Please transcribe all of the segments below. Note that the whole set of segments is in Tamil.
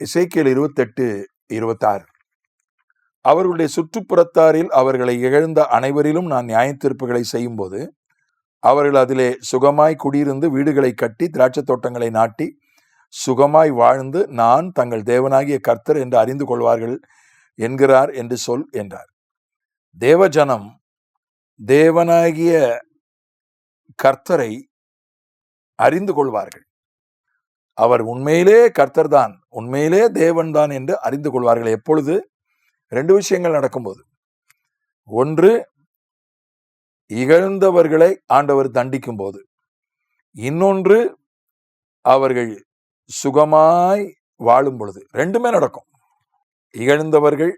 இசைக்கியல் இருபத்தெட்டு இருபத்தாறு. அவர்களுடைய சுற்றுப்புறத்தாரில் அவர்களை இகழ்ந்த அனைவரிலும் நான் நியாயத்தீர்ப்புகளை செய்யும்போது அவர்கள் அதிலே சுகமாய் குடியிருந்து வீடுகளை கட்டி திராட்சை தோட்டங்களை நாட்டி சுகமாய் வாழ்ந்து நான் தங்கள் தேவனாகிய கர்த்தர் என்று அறிந்து கொள்வார்கள் என்கிறார் என்று சொல் என்றார். தேவஜனம் தேவனாகிய கர்த்தரை அறிந்து கொள்வார்கள். அவர் உண்மையிலே கர்த்தர் தான் உண்மையிலே தேவன் தான் என்று அறிந்து கொள்வார்கள் எப்பொழுது? ரெண்டு விஷயங்கள் நடக்கும்போது. ஒன்று இகழ்ந்தவர்களை ஆண்டவர் தண்டிக்கும் போது இன்னொன்று அவர்கள் சுகமாய் வாழும் பொழுது ரெண்டுமே நடக்கும். இகழ்ந்தவர்கள்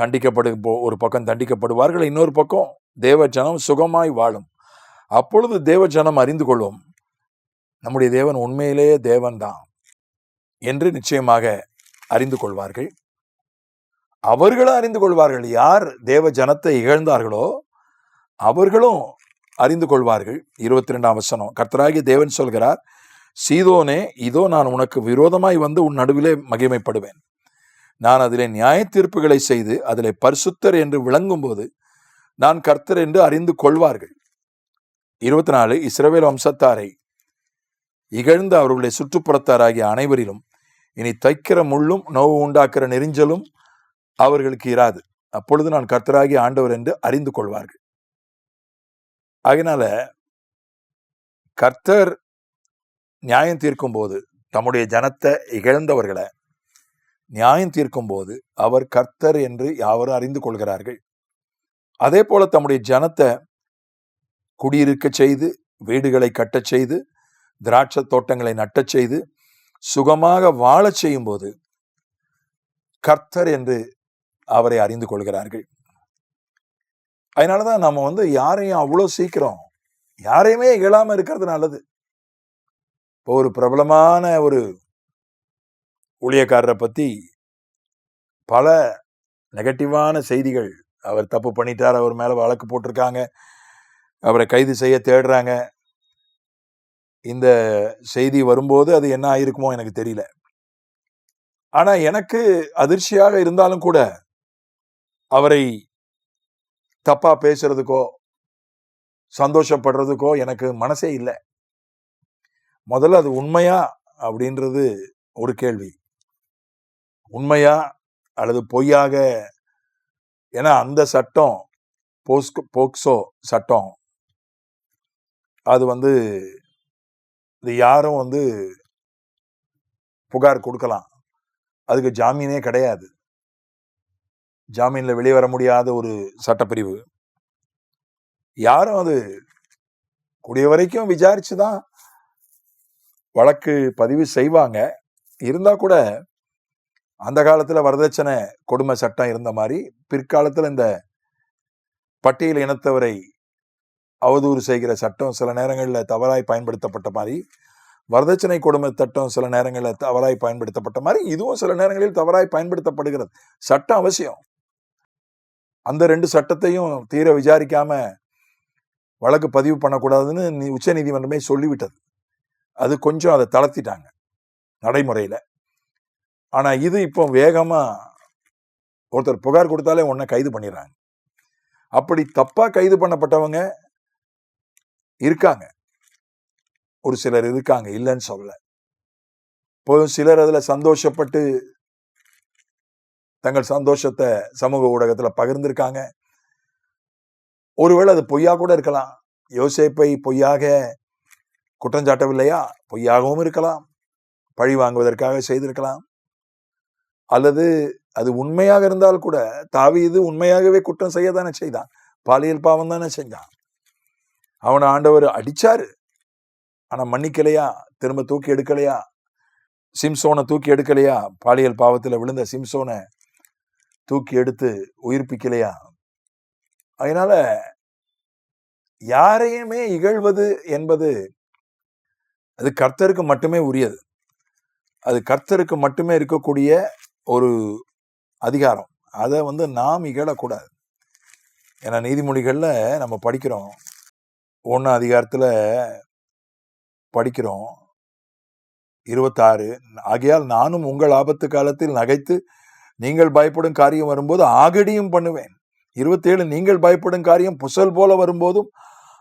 தண்டிக்கப்படு போ- ஒரு பக்கம் தண்டிக்கப்படுவார்கள் இன்னொரு பக்கம் தேவ ஜனம் சுகமாய் வாழும். அப்பொழுது தேவ ஜனம் அறிந்து கொள்வோம். நம்முடைய தேவன் உண்மையிலேயே தேவன்தான் என்று நிச்சயமாக அறிந்து கொள்வார்கள். அவர்களும் அறிந்து கொள்வார்கள். யார் தேவ ஜனத்தை இகழ்ந்தார்களோ அவர்களும் அறிந்து கொள்வார்கள். இருபத்தி ரெண்டாம் வசனம் கர்த்தராகி தேவன் சொல்கிறார் சீதோனே இதோ நான் உனக்கு விரோதமாய் வந்து உன் நடுவிலே மகிமைப்படுவேன். நான் அதிலே நியாய தீர்ப்புகளை செய்து அதிலே பரிசுத்தர் என்று விளங்கும்போது நான் கர்த்தர் என்று அறிந்து கொள்வார்கள். இருபத்தி நாலு இஸ்ரவேல் வம்சத்தாரை இகழ்ந்து அவர்களுடைய சுற்றுப்புறத்தாராகிய அனைவரிலும் இனி தைக்கிற முள்ளும் நோவு உண்டாக்குற நெரிஞ்சலும் அவர்களுக்கு இராது. அப்பொழுது நான் கர்த்தராகிய ஆண்டவர் என்று அறிந்து கொள்வார்கள். அதனால கர்த்தர் நியாயம் தீர்க்கும் போது தம்முடைய ஜனத்தை இகழ்ந்தவர்களை நியாயம் தீர்க்கும் போது அவர் கர்த்தர் என்று யாவரும் அறிந்து கொள்கிறார்கள். அதே போல தம்முடைய ஜனத்தை குடியிருக்க செய்து வீடுகளை கட்டச் செய்து திராட்சை தோட்டங்களை நட்டச் செய்து சுகமாக வாழச் செய்யும் போது கர்த்தர் என்று அவரை அறிந்து கொள்கிறார்கள். அதனால தான் நம்ம வந்து யாரையும் அவ்வளோ சீக்கிரம் யாரையுமே இயலாமல் இருக்கிறது நல்லது. இப்போ ஒரு பிரபலமான ஒரு ஊழியக்காரரை பற்றி பல நெகட்டிவான செய்திகள் அவர் தப்பு பண்ணிட்டார் அவர் மேலே வழக்கு போட்டிருக்காங்க அவரை கைது செய்ய தேடுறாங்க இந்த செய்தி வரும்போது அது என்ன ஆயிருக்குமோ எனக்கு தெரியல. ஆனா எனக்கு அதிர்ச்சியாக இருந்தாலும் கூட அவரை தப்பா பேசுறதுக்கோ சந்தோஷப்படுறதுக்கோ எனக்கு மனசே இல்லை. முதல்ல அது உண்மையா அப்படின்றது ஒரு கேள்வி. உண்மையா அல்லது பொய்யாக? ஏன்னா அந்த சட்டம் போஸ்கோ போக்சோ சட்டம் அது வந்து இது யாரும் வந்து புகார் கொடுக்கலாம். அதுக்கு ஜாமீனே கிடையாது. ஜாமீன்ல வெளியே வர முடியாத ஒரு சட்டப்பிரிவு. யாரும் அது கூடிய வரைக்கும் விசாரிச்சு தான் வழக்கு பதிவு செய்வாங்க. இருந்தால் கூட அந்த காலத்துல வரதட்சணை கொடுமை சட்டம் இருந்த மாதிரி பிற்காலத்துல இந்த பட்டியல் இனத்தவரை அவதூறு செய்கிற சட்டம் சில நேரங்களில் தவறாய் பயன்படுத்தப்பட்ட மாதிரி வரதட்சணை கொடுமை சட்டம் சில நேரங்களில் தவறாய் பயன்படுத்தப்பட்ட மாதிரி இதுவும் சில நேரங்களில் தவறாய் பயன்படுத்தப்படுகிறது. சட்டம் அவசியம். அந்த ரெண்டு சட்டத்தையும் தீர விசாரிக்காம வழக்கு பதிவு பண்ணக்கூடாதுன்னு நீ உச்ச நீதிமன்றமே சொல்லிவிட்டது. அது கொஞ்சம் அதை தளர்த்திட்டாங்க நடைமுறையில். ஆனால் இது இப்போ வேகமாக ஒருத்தர் புகார் கொடுத்தாலே உன்னை கைது பண்ணிடுறாங்க. அப்படி தப்பாக கைது பண்ணப்பட்டவங்க இருக்காங்க. ஒரு சிலர் இருக்காங்க இல்லைன்னு சொல்ல போதும் சிலர் அதில் சந்தோஷப்பட்டு தங்கள் சந்தோஷத்தை சமூக ஊடகத்தில் பகிர்ந்திருக்காங்க. ஒருவேளை அது பொய்யா கூட இருக்கலாம். யோசிப்பை பொய்யாக குற்றஞ்சாட்டவில்லையா பொய்யாகவும் இருக்கலாம். பழி வாங்குவதற்காக செய்திருக்கலாம். அல்லது அது உண்மையாக இருந்தால் கூட தாவி இது உண்மையாகவே குற்றம் செய்ய தானே செய்தான். பாலியல் பாவம் தானே செஞ்சான். அவனை ஆண்டவர் அடிச்சாரு. ஆனா மன்னிக்கலையா? திரும்ப தூக்கி எடுக்கலையா? சிம்சோனை தூக்கி எடுக்கலையா? பாலியல் பாவத்துல விழுந்த சிம்சோனை தூக்கி எடுத்து உயிர்ப்பிக்கலையா? அதனால யாரையுமே இகழ்வது என்பது அது கர்த்தருக்கு மட்டுமே உரியது. அது கர்த்தருக்கு மட்டுமே இருக்கக்கூடிய ஒரு அதிகாரம். அதை வந்து நாம் இகழக்கூடாது. ஏன்னா நீதிமொழிகளில் நம்ம படிக்கிறோம். ஒன்று அதிகாரத்தில் படிக்கிறோம். இருபத்தாறு. ஆகையால் நானும் உங்கள் ஆபத்து காலத்தில் நகைத்து நீங்கள் பயப்படும் காரியம் வரும்போது ஆகடியும் பண்ணுவேன். இருபத்தேழு நீங்கள் பயப்படும் காரியம் புசல் போல வரும்போதும்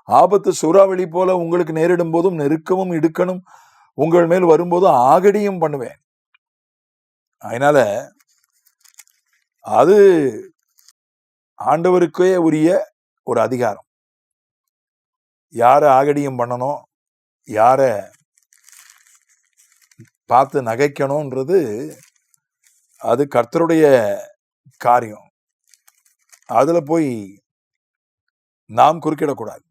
ஆபத்து சூறாவளி போல உங்களுக்கு நேரிடும் போதும் நெருக்கமும் இடுக்கணும் உங்கள் மேல் வரும்போதும் ஆகடியும் பண்ணுவேன். அதனால அது ஆண்டவருக்கே உரிய ஒரு அதிகாரம். யாரை ஆகடியும் பண்ணணும் யாரை பார்த்து நகைக்கணும்ன்றது அது கர்த்தருடைய காரியம். அதில் போய் நாம் குறுக்கிடக்கூடாது.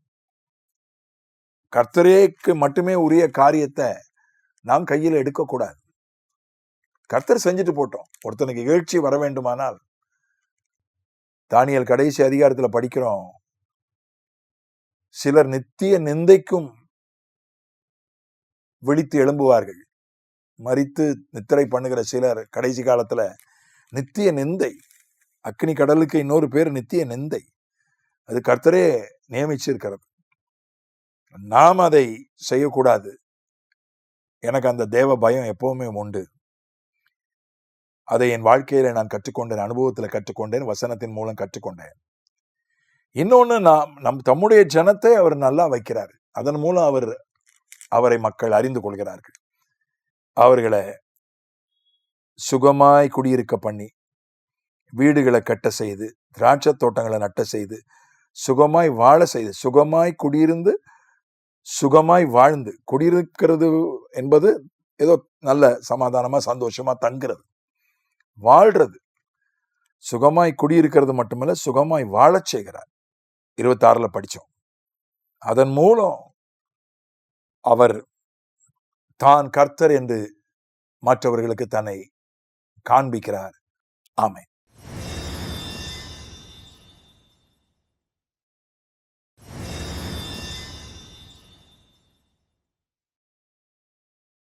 கர்த்தரேக்கு மட்டுமே உரிய காரியத்தை நாம் கையில் எடுக்கக்கூடாது. கர்த்தர் செஞ்சுட்டு போட்டோம். ஒருத்தனுக்கு எழுச்சி வர வேண்டுமானால் தானியல் கடைசி அதிகாரத்தில் படிக்கிறோம். சிலர் நித்திய நிந்தைக்கும் விழித்து எழும்புவார்கள். மறித்து நித்திரை பண்ணுகிற சிலர் கடைசி காலத்துல நித்திய நிந்தை அக்னி கடலுக்கு இன்னொரு பேர் நித்திய நிந்தை. அது கர்த்தரே நியமிச்சிருக்கிறது. நாம் அதை செய்யக்கூடாது. எனக்கு அந்த தேவ பயம் எப்பவுமே உண்டு. அதை என் வாழ்க்கையில நான் கற்றுக்கொண்டேன் அனுபவத்துல கற்றுக்கொண்டேன் வசனத்தின் மூலம் கற்றுக்கொண்டேன். இன்னொன்னு நாம் நம் தம்முடைய ஜனத்தை அவர் நல்லா வைக்கிறார். அதன் மூலம் அவர் அவரை மக்கள் அறிந்து கொள்கிறார்கள். அவர்களை சுகமாய் குடியிருக்க பண்ணி வீடுகளை கட்ட செய்து திராட்சை தோட்டங்களை நட்ட செய்து சுகமாய் வாழ செய்து சுகமாய் குடியிருந்து சுகமாய் வாழ்ந்து குடியிருக்கிறது என்பது ஏதோ நல்ல சமாதானமாக சந்தோஷமா தங்குறது. வாழ்றது. சுகமாய் குடியிருக்கிறது மட்டுமல்ல சுகமாய் வாழச் செய்கிறார். இருபத்தாறுல படிச்சோம். அதன் மூலம் அவர் தான் கர்த்தர் என்று மற்றவர்களுக்கு தன்னை காண்பிக்கிறார். ஆமை